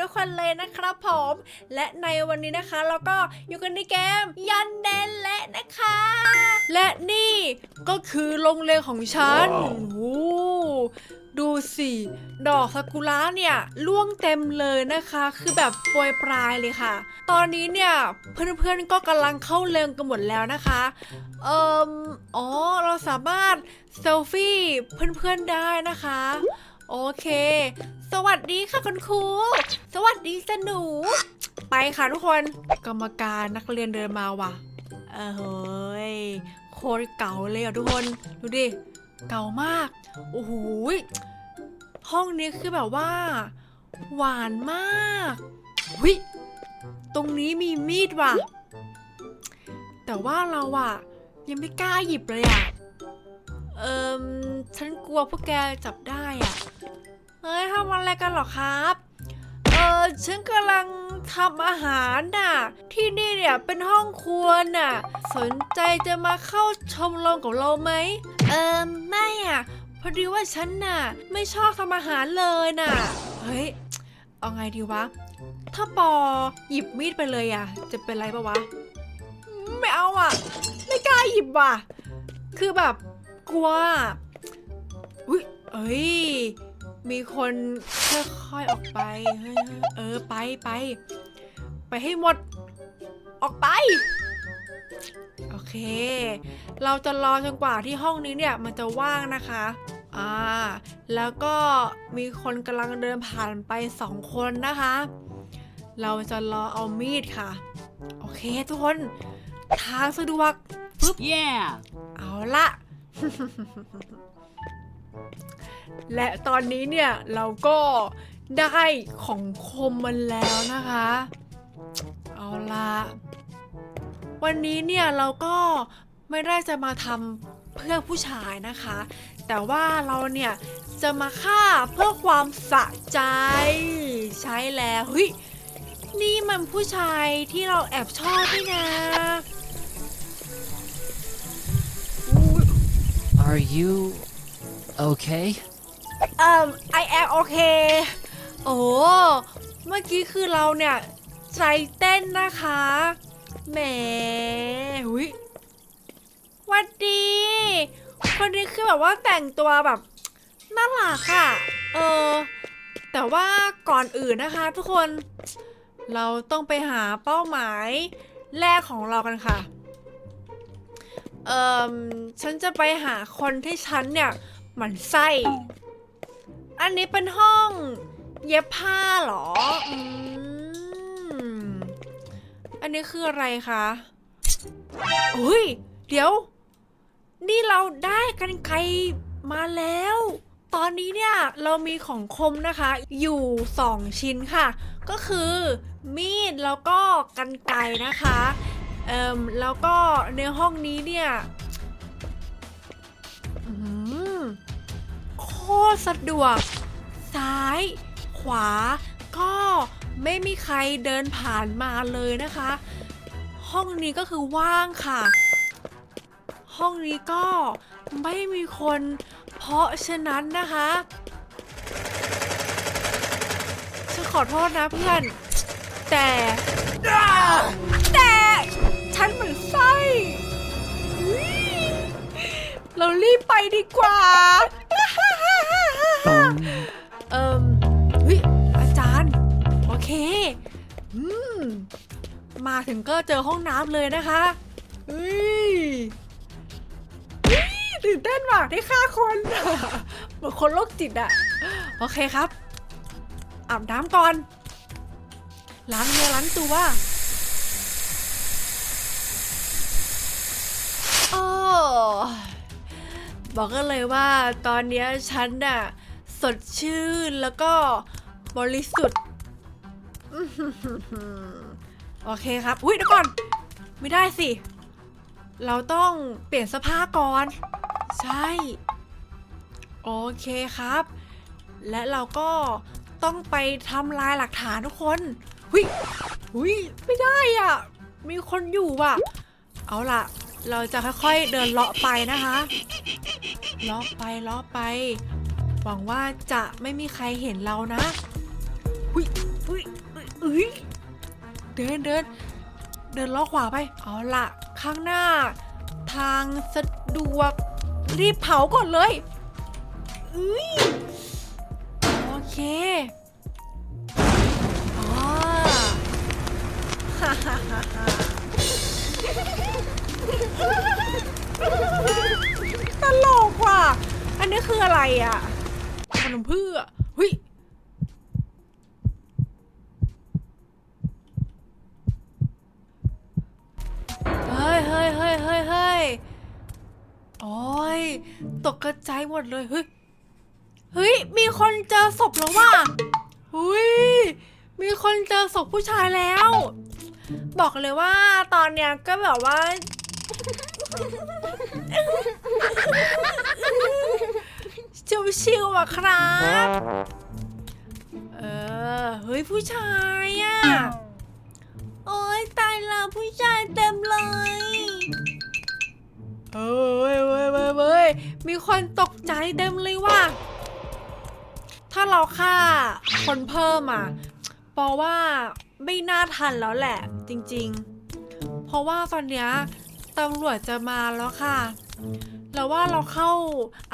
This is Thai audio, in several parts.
ทุกคนเลยนะครับผม และในวันนี้นะคะเราก็อยู่กันในเกมยันเดนและนะคะ และนี่ก็คือโรงเรียนของฉันว้าวโอ้ดูสิ ดอกซากุระเนี่ยร่วงเต็มเลยนะคะ คือแบบโปรยปลายเลยค่ะ ตอนนี้เนี่ยเพื่อนๆก็กำลังเข้าเรียนกันหมดแล้วนะคะ เอ่มอ๋อ เราสามารถเซลฟี่เพื่อนๆได้นะคะ โอเค สวัสดีค่ะคุณครู สวัสดีสนู ไปค่ะทุกคน กรรมการนักเรียนเดินมาว่ะ เออเฮ้ยโคตรเก่าเลยอะทุกคน ดูดิ เก่ามาก โอ้โห ห้องนี้คือแบบว่า หวานมากวิตรงนี้มีมีดว่ะ แต่ว่าเราอะ ยังไม่กล้าหยิบเลยอะ เอิมฉันกลัวพวกแกจับได้อะ เฮ้ยทำอะไรกันหรอครับ เออฉันกำลังทำอาหารน่ะ ที่นี่เนี่ยเป็นห้องครัวน่ะ สนใจจะมาเข้าชมรมกับเราไหม เออไม่อะ พอดีว่าฉันน่ะ ไม่ชอบทำอาหารเลยน่ะ เฮ้ย เอาไงดีวะ ถ้าปอหยิบมีดไปเลยอะ จะเป็นไรปะวะ ไม่เอาอะ ไม่กล้าหยิบว่ะ คือแบบกลัวอะอุ้ยเอ้ย มีคนค่อยๆออกไปเฮ้ยเออไปไป ไปให้หมด ออกไป โอเค เราจะรอจนกว่าที่ห้องนี้เนี่ยมันจะว่างนะคะ อ่า แล้วก็มีคนกำลังเดินผ่านไปสองคนนะคะ เราจะรอเอามีดค่ะ โอเคทุกคน ทางสะดวก Yeah. เอาละ และตอนนี้เนี่ยเราก็ได้ของคมมันแล้วนะคะ เอาละวันนี้เนี่ยเราก็ไม่ได้จะมาทำเพื่อผู้ชายนะคะ แต่ว่าเราเนี่ยจะมาฆ่าเพื่อความสะใจ ใช่แล้วเฮ้ยนี่มันผู้ชายที่เราแอบชอบนี่นะ Are you okay? เอ่อ I am okay โอ้เมื่อกี้คือเราเนี่ย ใจเต้นนะคะแหมหุยวัดดี คนนี้คือแบบว่าแต่งตัวแบบน่ารักอะเออ แต่ว่าก่อนอื่นนะคะทุกคน เราต้องไปหาเป้าหมายแรกของเรากันค่ะ เอ่อ ฉันจะไปหาคนที่ฉันเนี่ยหมันไส้ อันนี้เป็นห้องเย็บผ้าเหรออืมอันนี้คืออะไรคะอุ้ย เดี๋ยว นี่เราได้กันไกรมาแล้ว ตอนนี้เนี่ยเรามีของคมนะคะ อยู่ 2 ชิ้นค่ะ ก็คือมีดแล้วก็กันไกรนะคะ เอ่มแล้วก็ในห้องนี้เนี่ย ตรสะดวก ซ้าย ขวา ก็ไม่มีใครเดินผ่านมาเลยนะคะ ห้องนี้ก็คือว่างค่ะ ห้องนี้ก็ไม่มีคน เพราะฉะนั้นนะคะฉันขอโทษนะเพื่อน แต่ แต่ฉันเหมือนไส้อยเรารีบไปดีกว่า เอิมเฮ้ยอาจารย์ โอเค อืม มาถึงก็เจอห้องน้ำเลยนะคะเฮ้ยเฮ้ยตื่นเต้นว่ะได้ฆ่าคนเหมือนคนโรคจิตอะโอเคครับ อาบน้ำก่อน ล้างเนื้อล้างตัวโอ้บอกกันเลยว่าตอนนี้ฉันน่ะ สดชื่นแล้วก็บริสุทธิ์โอเคครับ อุ้ยเดี๋ยวก่อน ไม่ได้สิ เราต้องเปลี่ยนเสื้อผ้าก่อน ใช่ โอเคครับ และเราก็ต้องไปทำลายหลักฐานทุกคนหุยหุยไม่ได้อะ มีคนอยู่ว่ะ เอาล่ะ เราจะค่อยๆเดินเลาะไปนะคะ เลาะไปเลาะไป หวังว่าจะไม่มีใครเห็นเรานะหุยหุยฮ้ยเดินเดินเดินล้อขวาไป เอาละข้างหน้า ทางสะดวก รีบเผาก่อนเลยอุ้ยโอเคอ๋อฮ่าฮ่าฮ่าฮ่าตลกว่ะ อันนี้คืออะไรอะข นมเพื่อเฮ้ยเฮ้ยเฮ้ยเฮ้ยเฮ้ยเฮ้ยโอ้ยตกกระจายหมดเลย เฮ้ย เฮ้ย มีคนเจอศพแล้วว่ะเฮ้ย มีคนเจอศพผู้ชายแล้ว บอกเลยว่าตอนเนี้ยก็แบบว่า ชิวๆอะครับ เออ เฮ้ยผู้ชายอะโอ๊ยตายแล้วผู้ชายเต็มเลยเอ้ยเว้ยเว้ยเว้ยมีคนตกใจเต็มเลยว่ะ ถ้าเราฆ่าคนเพิ่มอะเพราะว่าไม่น่าทันแล้วแหละ จริง ๆ เพราะว่าตอนเนี้ยตำรวจจะมาแล้วค่ะ เราว่าเราเข้า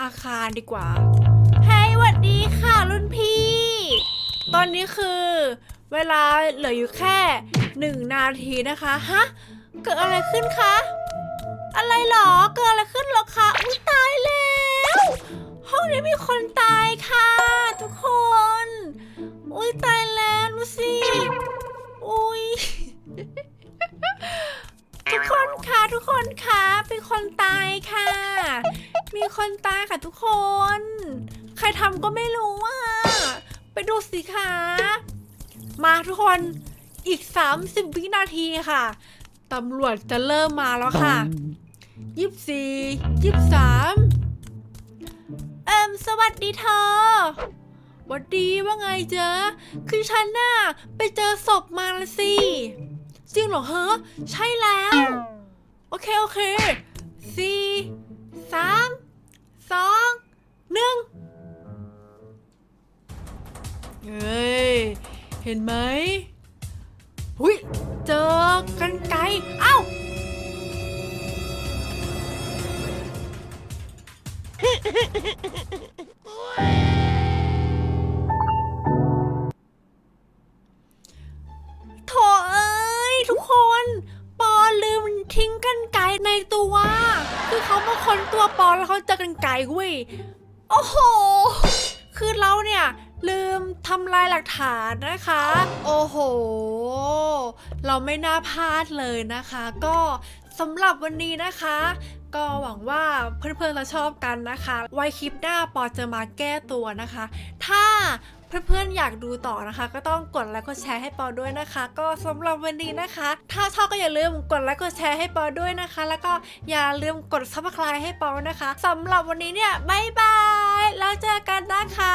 อาคารดีกว่า วัดดีค่ะรุ่นพี่ ตอนนี้คือเวลาเหลืออยู่แค่หนึ่งนาทีนะคะ ฮะ เกิดอะไรขึ้นคะ อะไรหรอ เกิดอะไรขึ้นหรอคะ อุ้ยตายแล้ว ห้องนี้มีคนตายค่ะ ทุกคน อุ้ยตายแล้วดูสิ อุ้ยทุกคนค่ะทุกคนค่ะเป็นคนตายค่ะ มีคนตายค่ะทุกคน ใครทำก็ไม่รู้อะ ไปดูสิคะ มาทุกคนอีก 30 วินาทีค่ะ ตำรวจจะเริ่มมาแล้วค่ะยี่สี่ยี่สามเอิมสวัสดีเธอวัดดีว่าไงเจ๊คือฉันน่ะไปเจอศพมาละสิจริงเหรอฮะใช่แล้ว โอเค โอเคสี่สามสองหนึ่ง เฮ้ย เห็นไหมหุยเจอกันไกลเอ้าโถเอ้ย ทุกคน ปอลืมทิ้งกันไกลในตัว คือเขามาค้นตัวปอแล้วเขาเจอกันไกลเว้ย โอ้โห คือเราเนี่ย ลืมทำลายหลักฐานนะคะ โอ้โห เราไม่น่าพลาดเลยนะคะ ก็สำหรับวันนี้นะคะ ก็หวังว่าเพื่อนๆจะชอบกันนะคะ ไว้คลิปหน้าปอจะมาแก้ตัวนะคะ ถ้าเพื่อนๆอยากดูต่อนะคะ ก็ต้องกดไลค์กดแชร์ให้ปอด้วยนะคะ ก็สำหรับวันนี้นะคะ ถ้าชอบก็อย่าลืมกดไลค์กดแชร์ให้ปอด้วยนะคะ แล้วก็อย่าลืมกดซับสไครต์ให้ปอนะคะสำหรับวันนี้เนี่ยบายบายแล้วเจอกันนะคะ